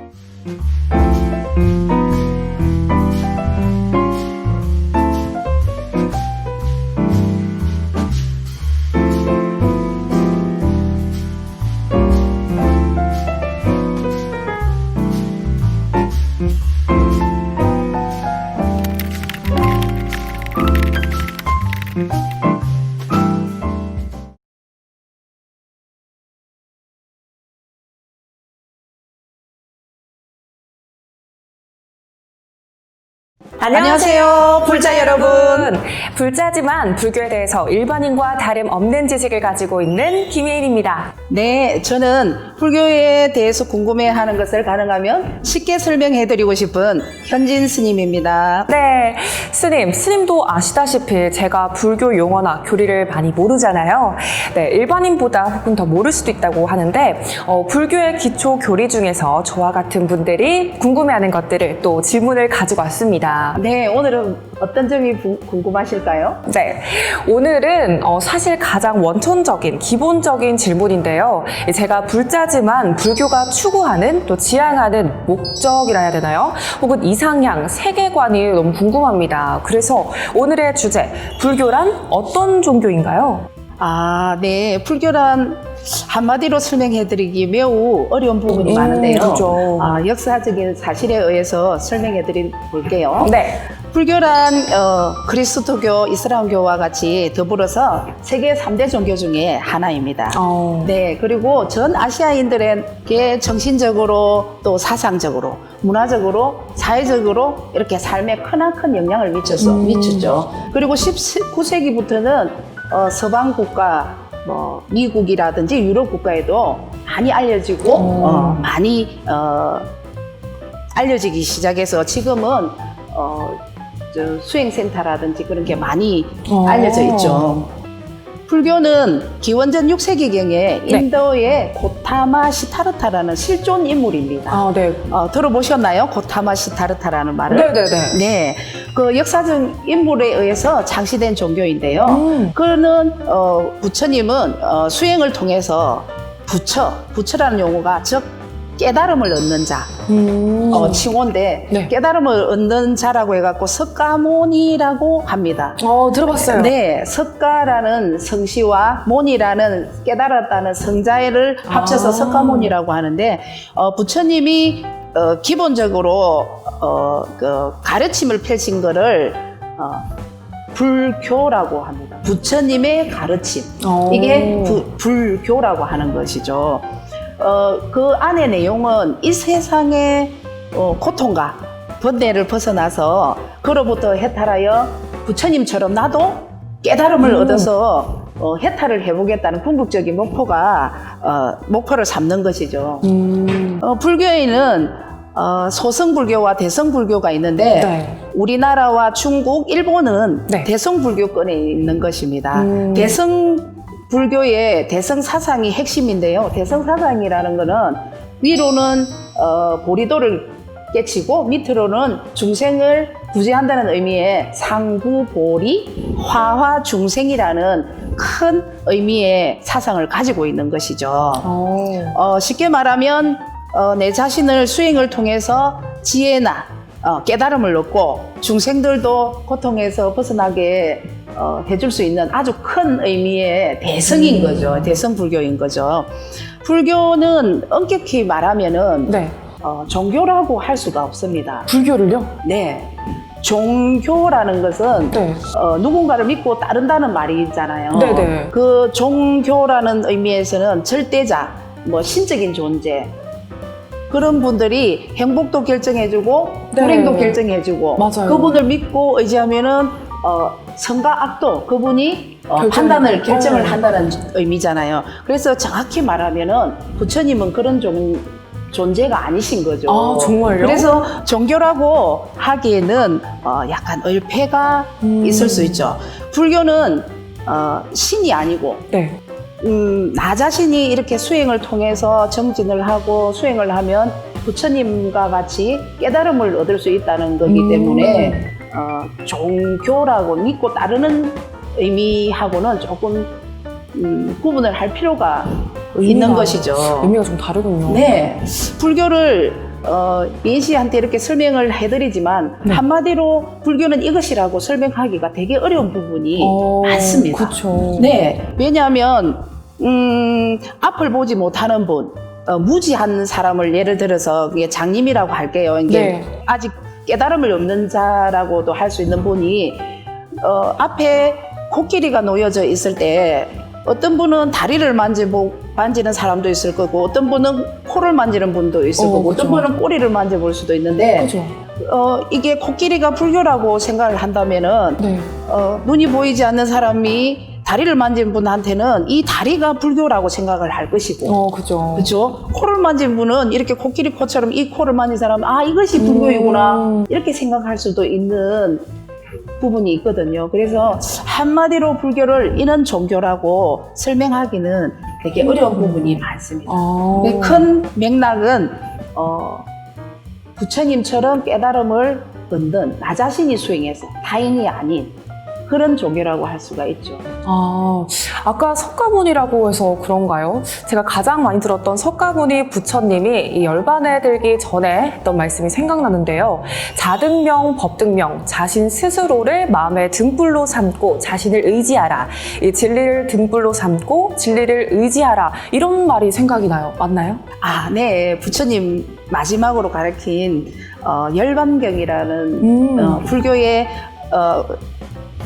Thank mm -hmm. you. 안녕하세요, 불자 여러분. 불자지만 불교에 대해서 일반인과 다름 없는 지식을 가지고 있는 김혜인입니다. 네, 저는 불교에 대해서 궁금해하는 것을 가능하면 쉽게 설명해드리고 싶은 현진 스님입니다. 네, 스님, 스님도 아시다시피 제가 불교 용어나 교리를 많이 모르잖아요. 네, 일반인보다 혹은 더 모를 수도 있다고 하는데, 어, 불교의 기초 교리 중에서 저와 같은 분들이 궁금해하는 것들을 또 질문을 가지고 왔습니다. 네, 오늘은 어떤 점이 부- 궁금하실까요? 네. 오늘은 어, 사실 가장 원천적인, 기본적인 질문인데요. 제가 불자지만 불교가 추구하는 또 지향하는 목적이라 해야 되나요? 혹은 이상향, 세계관이 너무 궁금합니다. 그래서 오늘의 주제, 불교란 어떤 종교인가요? 아, 네, 불교란 한마디로 설명해드리기 매우 어려운 부분이 음, 많은데요. 그죠. 아, 역사적인 사실에 의해서 설명해드려 볼게요. 네. 불교란 어, 그리스도교, 이슬람교와 같이 더불어서 세계 3대 종교 중에 하나입니다. 어, 네, 그리고 전 아시아인들에게 정신적으로 또 사상적으로, 문화적으로, 사회적으로 이렇게 삶에 크나큰 영향을 미쳐서 음. 미쳤죠. 그리고 19세기부터는 어, 서방 국가, 뭐 미국이라든지 유럽 국가에도 많이 알려지고 음. 어, 많이 어, 알려지기 시작해서 지금은 어, 저 수행센터라든지 그런 게 많이 어. 알려져 있죠. 불교는 기원전 6세기경에 네. 인도의 고타마 시타르타라는 실존 인물입니다. 아, 네. 어, 들어보셨나요? 고타마 시타르타라는 말을? 네네네. 네. 그 역사적 인물에 의해서 창시된 종교인데요. 음. 그는 어, 부처님은 어, 수행을 통해서 부처, 부처라는 용어가 즉 깨달음을 얻는 자, 음. 어, 칭호인데 네. 깨달음을 얻는 자라고 해갖고 석가모니라고 합니다. 어, 들어봤어요. 네, 석가라는 성씨와 모니라는 깨달았다는 성자를 합쳐서 아. 석가모니라고 하는데 어, 부처님이 어, 기본적으로 어, 그 가르침을 펼친 거를 어, 불교라고 합니다. 부처님의 가르침. 어. 이게 부- 불교라고 하는 것이죠. 어, 그 안의 내용은 이 세상의 어, 고통과 번뇌를 벗어나서 그로부터 해탈하여 부처님처럼 나도 깨달음을 음. 얻어서 어, 해탈을 해보겠다는 궁극적인 목표가 어, 목표를 삼는 것이죠. 음. 어, 불교에는 어, 소승불교와 대성불교가 있는데 네. 우리나라와 중국, 일본은 네. 대성불교권에 있는 것입니다. 음. 대성 불교의 대성 사상이 핵심인데요. 대성 사상이라는 것은 위로는 어, 보리도를 깨치고 밑으로는 중생을 구제한다는 의미의 상구보리 화화중생이라는 큰 의미의 사상을 가지고 있는 것이죠. 어. 어, 쉽게 말하면 어, 내 자신을 수행을 통해서 지혜나 어, 깨달음을 얻고 중생들도 고통에서 벗어나게 어, 해줄 수 있는 아주 큰 의미의 대성인 음. 거죠. 대성 불교인 거죠. 불교는 엄격히 말하면은 네. 어, 종교라고 할 수가 없습니다. 불교를요? 네. 종교라는 것은 네. 어, 누군가를 믿고 따른다는 말이잖아요. 네네. 그 종교라는 의미에서는 절대자, 뭐 신적인 존재 그런 분들이 행복도 결정해주고 네. 불행도 결정해주고 맞아요. 그분을 믿고 의지하면은 어, 선과 악도 그분이 어, 결정을 판단을 하고. 결정을 어. 한다는 의미잖아요. 그래서 정확히 말하면은 부처님은 그런 종, 존재가 아니신 거죠. 아, 정말요? 그래서 종교라고 하기에는 어, 약간 얼패가 음. 있을 수 있죠. 불교는 어, 신이 아니고 네. 음, 나 자신이 이렇게 수행을 통해서 정진을 하고 수행을 하면 부처님과 같이 깨달음을 얻을 수 있다는 거기 음. 때문에 어, 종교라고 믿고 따르는 의미하고는 조금 음, 구분을 할 필요가 있는 의미가- 것이죠. 의미가 좀 다르군요. 네, 불교를 어, 예인 씨한테 이렇게 설명을 해드리지만 네. 한마디로 불교는 이것이라고 설명하기가 되게 어려운 부분이 많습니다. 그렇죠. 네, 왜냐하면 음, 앞을 보지 못하는 분, 어, 무지한 사람을 예를 들어서 이게 장님이라고 할게요. 이게 네. 아직 깨달음을 없는 자라고도 할 수 있는 분이 어, 앞에 코끼리가 놓여져 있을 때 어떤 분은 다리를 만지고 만지는 사람도 있을 거고 어떤 분은 코를 만지는 분도 있을 어, 거고 그죠. 어떤 분은 꼬리를 만져볼 수도 있는데 그렇죠. 어, 이게 코끼리가 불교라고 생각을 한다면은 네. 어, 눈이 보이지 않는 사람이 다리를 만진 분한테는 이 다리가 불교라고 생각을 할 것이고 어, 그죠. 그렇죠? 코를 만진 분은 이렇게 코끼리 코처럼 이 코를 만진 사람은 아 이것이 불교이구나 음. 이렇게 생각할 수도 있는 부분이 있거든요. 그래서 한마디로 불교를 이런 종교라고 설명하기는 되게 어려운 부분이 많습니다. 어. 근데 큰 맥락은 어, 부처님처럼 깨달음을 얻는 나 자신이 수행해서 타인이 아닌 그런 종교라고 할 수가 있죠. 아, 아까 석가모니라고 해서 그런가요? 제가 가장 많이 들었던 석가모니 부처님이 이 열반에 들기 전에 했던 말씀이 생각나는데요. 자등명, 법등명, 자신 스스로를 마음의 등불로 삼고 자신을 의지하라. 이 진리를 등불로 삼고 진리를 의지하라. 이런 말이 생각이 나요. 맞나요? 아, 네. 부처님 마지막으로 가르친 어, 열반경이라는 음. 어, 불교의 어,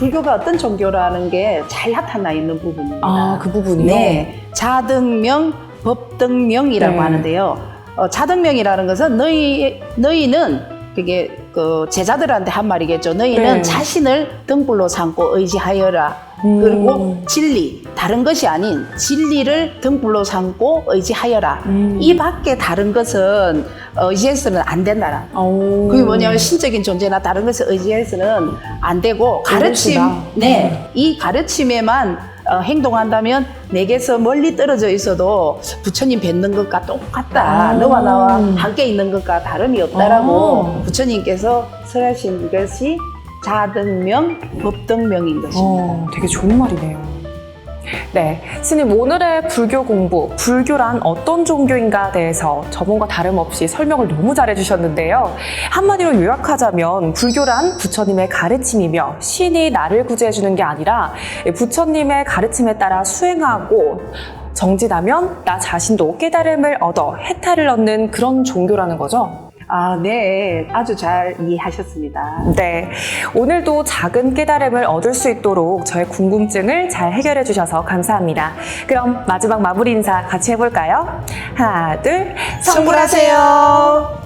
불교가 어떤 종교라는 게 잘 나타나 있는 부분입니다. 아, 그 부분이요? 네, 자등명, 법등명이라고 네. 하는데요. 어, 자등명이라는 것은 너희 너희는 그게 그 제자들한테 한 말이겠죠. 너희는 네. 자신을 등불로 삼고 의지하여라. 음. 그리고 진리, 다른 것이 아닌 진리를 등불로 삼고 의지하여라. 음. 이 밖에 다른 것은 어, 의지해서는 안 된다라. 오. 그게 뭐냐면 신적인 존재나 다른 것을 의지해서는 안 되고 가르침, 그것이다. 네, 이 가르침에만 어, 행동한다면 내게서 멀리 떨어져 있어도 부처님 뵙는 것과 똑같다. 아. 너와 나와 함께 있는 것과 다름이 없다라고 아. 부처님께서 설하신 것이 자등명, 법등명인 것입니다. 어, 되게 좋은 말이네요. 네, 스님 오늘의 불교 공부, 불교란 어떤 종교인가 대해서 저번과 다름없이 설명을 너무 잘해주셨는데요. 한마디로 요약하자면 불교란 부처님의 가르침이며 신이 나를 구제해주는 게 아니라 부처님의 가르침에 따라 수행하고 정진하면 나 자신도 깨달음을 얻어 해탈을 얻는 그런 종교라는 거죠. 아, 네. 아주 잘 이해하셨습니다. 네. 오늘도 작은 깨달음을 얻을 수 있도록 저의 궁금증을 잘 해결해 주셔서 감사합니다. 그럼 마지막 마무리 인사 같이 해볼까요? 하나, 둘, 성불하세요.